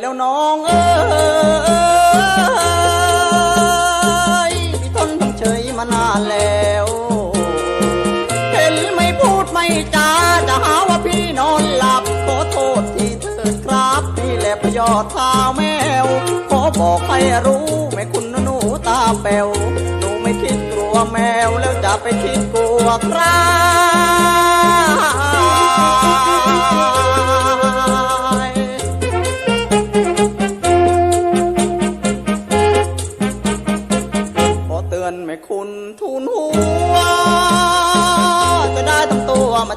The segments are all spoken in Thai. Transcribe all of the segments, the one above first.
แล้วน้องเอ้ยพี่ทนองเฉยมานานแล้ว เห็ไม่พูดไม่จาจะหาว่าพี่นอนหลับ ขอโทษที่เธอครับ นี่และพยอดเท้าแมว ขอบอกให้รู้แม่คุณหนูตาแป๋วหนูไม่คิดกลัวแมวแล้วจะไปคิดกลัวใคร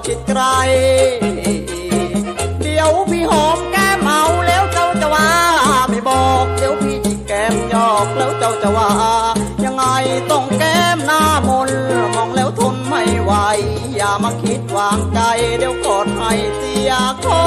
คิดไกล เดี๋ยวพี่หอมแก้มเมาแล้วเจ้าจะว่าไม่บอก เดี๋ยวพี่จิกแก้มยอกแล้วเจ้าจะว่า ยังไงต้องแก้มหน้ามนมองแล้วทนไม่ไหว อย่ามาคิดวางใจ เดี๋ยวกอดให้เสียคอ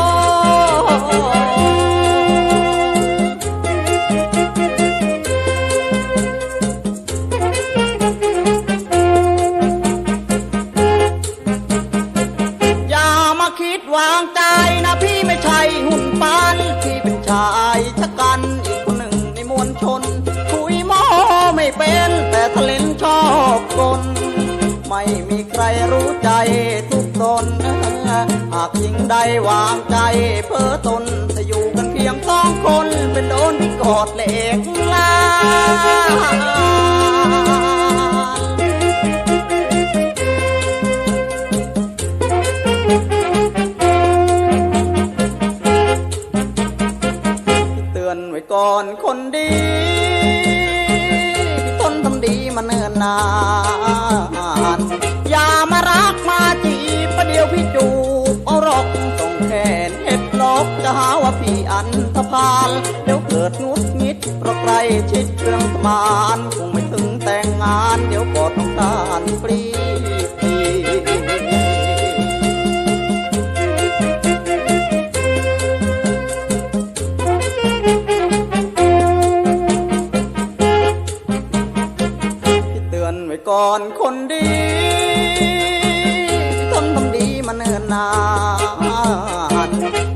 ม่มีใครรู้ใจทุกตนหากยิ่งได้วางใจเพ้อตนจะอยู่กันเพียงสองคนเป็นโดนที่กอดเหล็กลาเตือนไว้ก่อนคนดี นานอย่ามารักมาจีบประเดี๋ยวพี่จูบเอารอกต้องแขนเห็ดลอกจะหาว่าพี่อันธพาลเดี๋ยวเกิดงุดงิดเพราะใครชิดเครื่องมานคงไม่ถึงแต่งงาน เดี๋ยวกอดต้องการปรี ก่อนคนดีทนทำดีมาเนิ่นนาน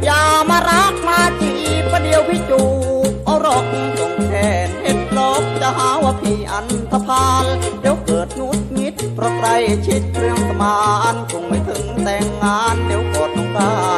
อย่ามารักมาจีบประเดี๋ยวพี่จูเอารอกส่งแทนเห็ดลบจะหาว่าพี่อันธพาลเดี๋ยวเกิดงุดงิดเพราะใครชิดเรื่องสมานคงไม่ถึงแต่งงานเดี๋ยวกดน้องการ